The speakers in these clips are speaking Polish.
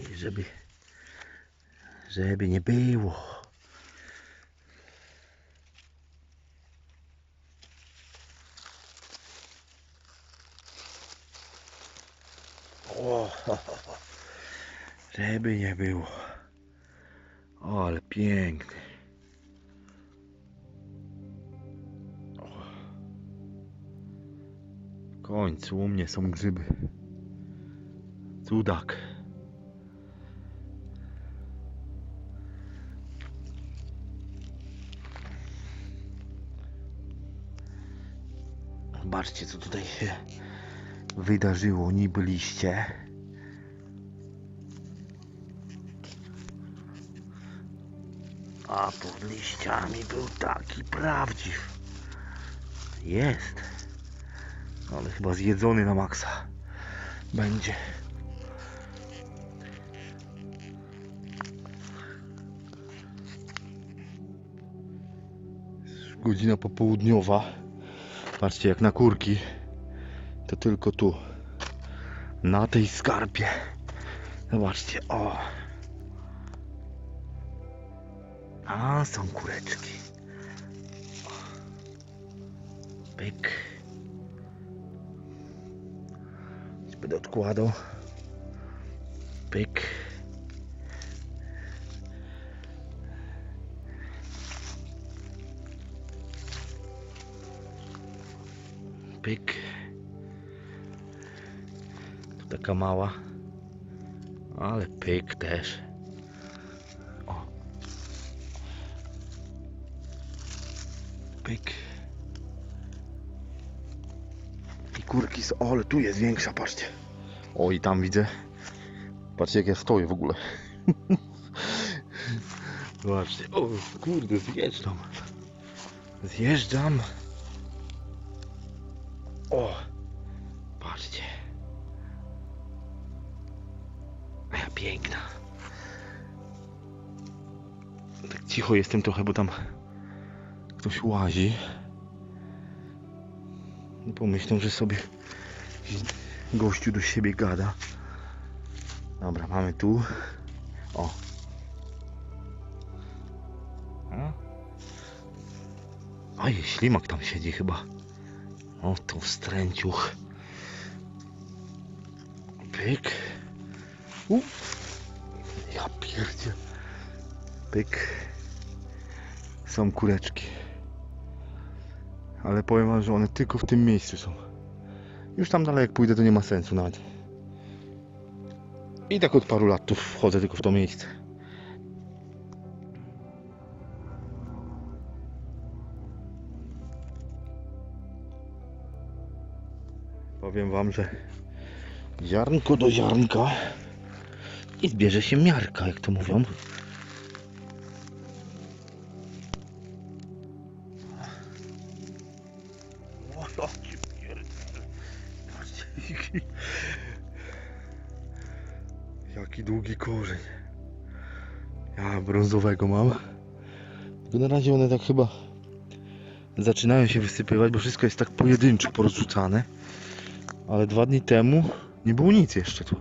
I żeby, żeby nie było. O, żeby nie było. O, ale piękny. Końcu u mnie są grzyby. Cudak. Zobaczcie, co tutaj się wydarzyło. Niby liście. A pod liściami był taki prawdziw. Jest. Ale chyba zjedzony na maksa. Będzie. Godzina popołudniowa. Patrzcie jak na kurki. To tylko tu. Na tej skarpie. Zobaczcie, o. A, są kureczki. Pyk. Będę odkładał. Pyk. Pyk. Tu taka mała. Ale pyk też. O. Pyk. I kurki są. O, ale tu jest większa, patrzcie. O, i tam widzę. Patrzcie, jak ja stoję w ogóle. Zobaczcie. O, kurde, zjeżdżam. Zjeżdżam. O, patrzcie. A ja piękna. Tak cicho jestem trochę, bo tam ktoś łazi. I Pomyślą, że sobie gościu do siebie gada. Dobra, mamy tu. O. A? Jest ślimak tam siedzi chyba. O, tu wstręciuch. Pyk. U. Ja pierdzie. Pyk. Są kureczki. Ale powiem wam, że one tylko w tym miejscu są. Już tam dalej jak pójdę to nie ma sensu nawet. I tak od paru lat tu wchodzę tylko w to miejsce. Powiem wam, że ziarnko do ziarnka i zbierze się miarka, jak to mówią. Jaki długi korzeń. Ja brązowego mam. Tylko na razie one tak chyba zaczynają się wysypywać, bo wszystko jest tak pojedynczo porozrzucane. Ale dwa dni temu nie było nic jeszcze tu.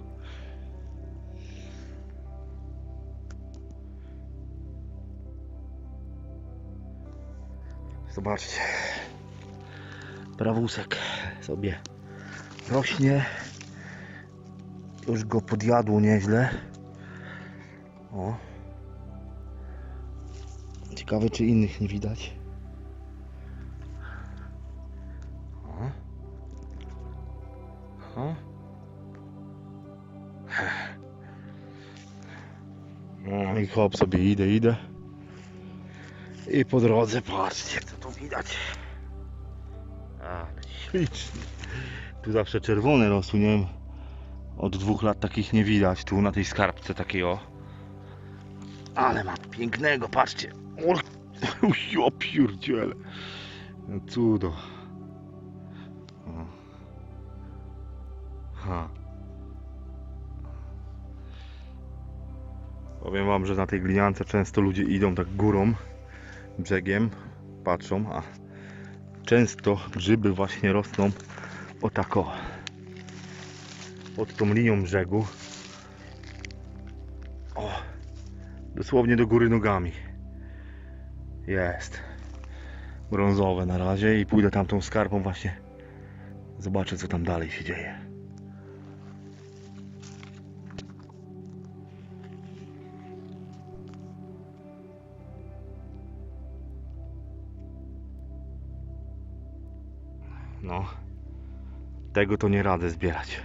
Zobaczcie. Prawusek sobie rośnie. Już go podjadło nieźle. O. Ciekawe czy innych nie widać. No hop sobie idę, idę. I po drodze patrzcie co tu widać. Ale ślicznie. Tu zawsze czerwone rosły, nie wiem. Od dwóch lat takich nie widać tu na tej skarbce takiego. Ale ma pięknego, patrzcie. O, pierdziele. No cudo. O. Ha. Powiem wam, że na tej gliniance często ludzie idą tak górą, brzegiem, patrzą, a często grzyby właśnie rosną o tako pod tą linią brzegu O, dosłownie do góry nogami. Jest. Brązowe na razie i pójdę tamtą skarpą właśnie. Zobaczę co tam dalej się dzieje. No, tego to nie radę zbierać.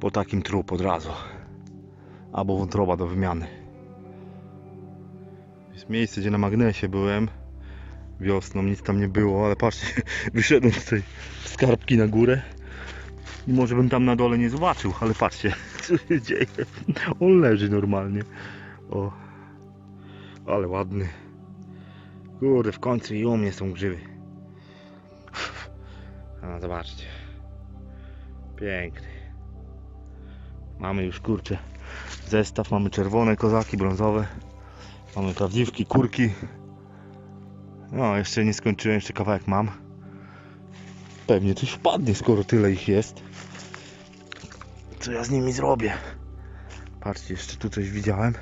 Po takim trup od razu. Albo wątroba do wymiany. Jest miejsce, gdzie na magnesie byłem. Wiosną nic tam nie było, ale patrzcie, wyszedłem z tej skarbki na górę. I może bym tam na dole nie zobaczył, ale patrzcie, co się dzieje. On leży normalnie. O, ale ładny. Kurde, w końcu i u mnie są grzyby. A, zobaczcie. Piękny. Mamy już kurcze. Zestaw, mamy czerwone kozaki, brązowe. Mamy prawdziwki, kurki. No, jeszcze nie skończyłem, jeszcze kawałek mam. Pewnie coś wpadnie, skoro tyle ich jest. Co ja z nimi zrobię? Patrzcie, jeszcze tu coś widziałem.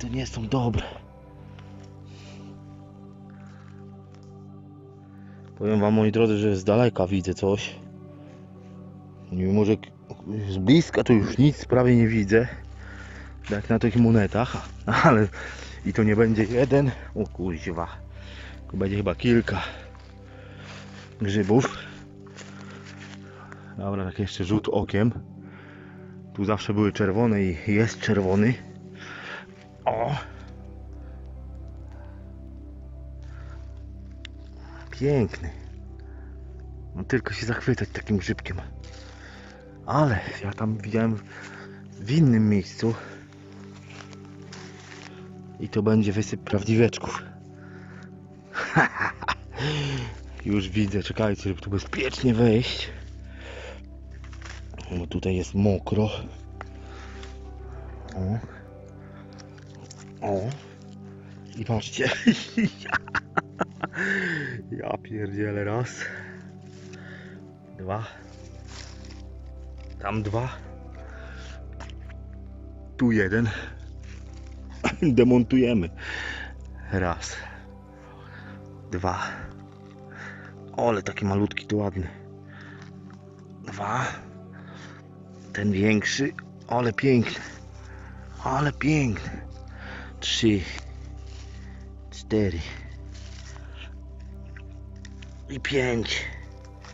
Te nie są dobre. Powiem wam moi drodzy, że z daleka widzę coś. Mimo, że z bliska to już nic prawie nie widzę. Jak na tych monetach. Ale i to nie będzie jeden. O kuźwa. Będzie chyba kilka grzybów. Dobra, tak jeszcze rzut okiem. Tu zawsze były czerwone i jest czerwony. O! Piękny. No tylko się zachwycać takim grzybkiem. Ale ja tam widziałem w innym miejscu. I to będzie wysyp prawdziweczków. Już widzę, czekajcie, żeby tu bezpiecznie wejść. Bo tutaj jest mokro. O. O. I patrzcie. ja pierdzielę raz. Dwa. Tam dwa. Tu jeden. Demontujemy. Raz. Dwa. O, ale taki malutki to ładny. Dwa. Ten większy. Ale piękny. Ale piękny. Trzy. Cztery. I pięć.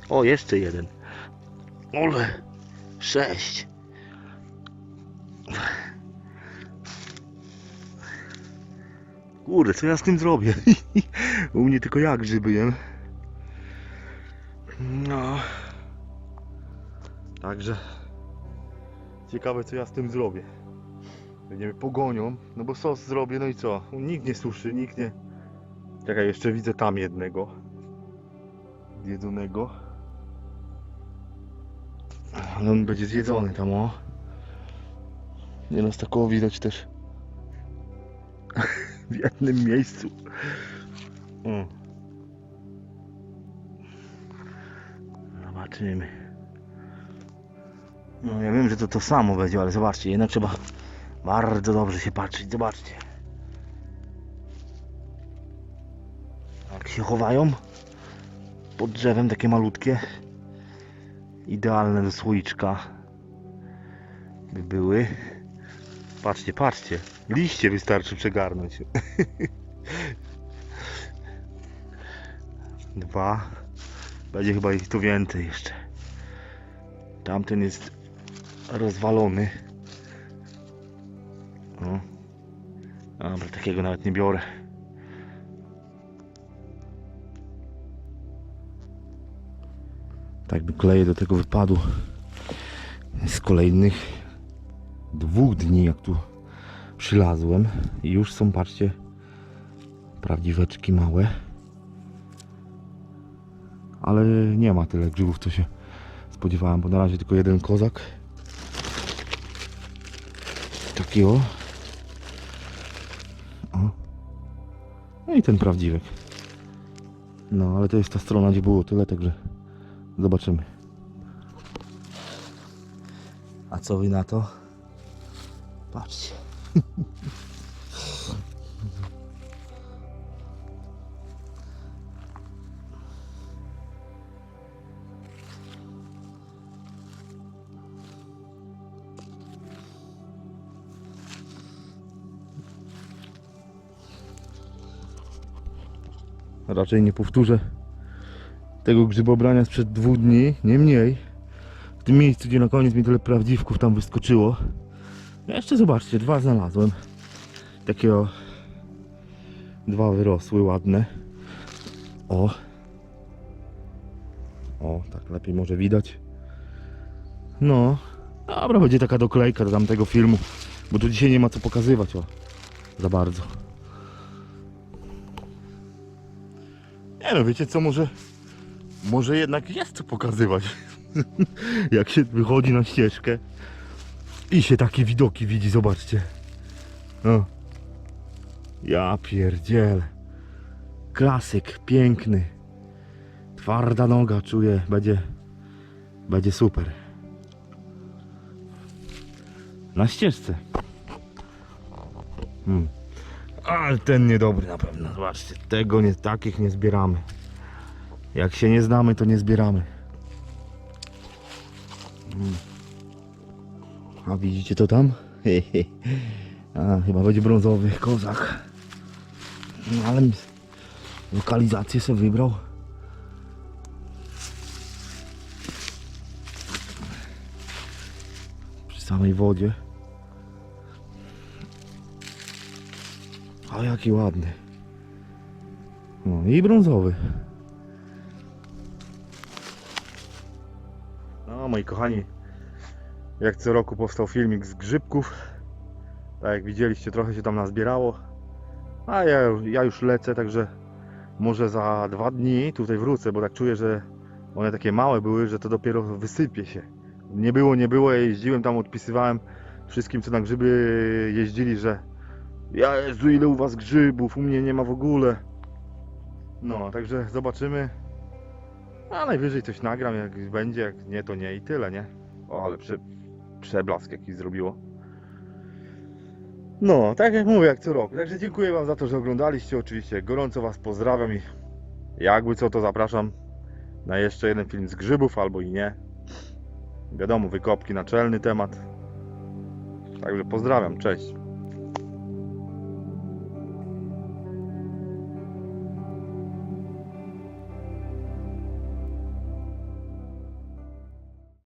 O, jeszcze jeden. Ole. Sześć. Kurde, co ja z tym zrobię? U mnie tylko jak grzyby. No. Także ciekawe co ja z tym zrobię. Nie wiem, pogonią, no bo sos zrobię, no i co? Nikt nie suszy, nikt nie. Czekaj, jeszcze widzę tam jednego. Zjedzonego. Ale on będzie zjedzony tam, o. Nie no, z takowo widać też. w jednym miejscu. O. Zobaczymy. No ja wiem, że to to samo będzie, ale zobaczcie, jednak trzeba bardzo dobrze się patrzeć. Zobaczcie. Jak się chowają pod drzewem, takie malutkie. Idealne do słoiczka by były. Patrzcie, patrzcie. Liście wystarczy przegarnąć. Dwa. Będzie chyba ich tu więcej jeszcze. Tamten jest rozwalony. Dobra, takiego nawet nie biorę. Tak dokleję do tego wypadu z kolejnych dwóch dni, jak tu przylazłem. I już są, patrzcie, prawdziweczki małe. Ale nie ma tyle grzybów, co się spodziewałem, bo na razie tylko jeden kozak. Taki o. i ten prawdziwek. No, ale to jest ta strona, gdzie było tyle, także zobaczymy. A co wy na to? Patrzcie. Raczej nie powtórzę tego grzybobrania sprzed dwóch dni, nie mniej. W tym miejscu, gdzie na koniec mi tyle prawdziwków tam wyskoczyło. Jeszcze zobaczcie, dwa znalazłem. Takie o. Dwa wyrosły, ładne. O. O, tak lepiej może widać. No. Dobra, będzie taka doklejka do tamtego filmu. Bo tu dzisiaj nie ma co pokazywać, o. Za bardzo. Nie no, wiecie co, może... Może jednak jest co pokazywać. Jak się wychodzi na ścieżkę i się takie widoki widzi, zobaczcie. No. Ja pierdzielę. Klasyk, piękny. Twarda noga, czuję, będzie, będzie super. Na ścieżce. Hmm. Ale ten niedobry na pewno. Zobaczcie, tego nie, takich nie zbieramy. Jak się nie znamy, to nie zbieramy. Mm. A widzicie to tam? A, chyba będzie brązowy kozak. No, ale lokalizację sobie wybrał. Przy samej wodzie. A jaki ładny. No i brązowy. No moi kochani, jak co roku powstał filmik z grzybków. Tak jak widzieliście, trochę się tam nazbierało. A ja, ja już lecę, także może za dwa dni tutaj wrócę, bo tak czuję, że one takie małe były, że to dopiero wysypie się. Nie było, nie było, ja jeździłem tam, odpisywałem wszystkim, co na grzyby jeździli, że ja Jezu, ile u was grzybów, u mnie nie ma w ogóle. No, także zobaczymy. A najwyżej coś nagram, jak będzie, jak nie, to nie i tyle, nie? O, ale prze, przeblask jakiś zrobiło. No, tak jak mówię, jak co rok. Także dziękuję Wam za to, że oglądaliście. Oczywiście gorąco Was pozdrawiam i jakby co, to zapraszam na jeszcze jeden film z grzybów albo i nie. Wiadomo, wykopki naczelny temat. Także pozdrawiam, cześć.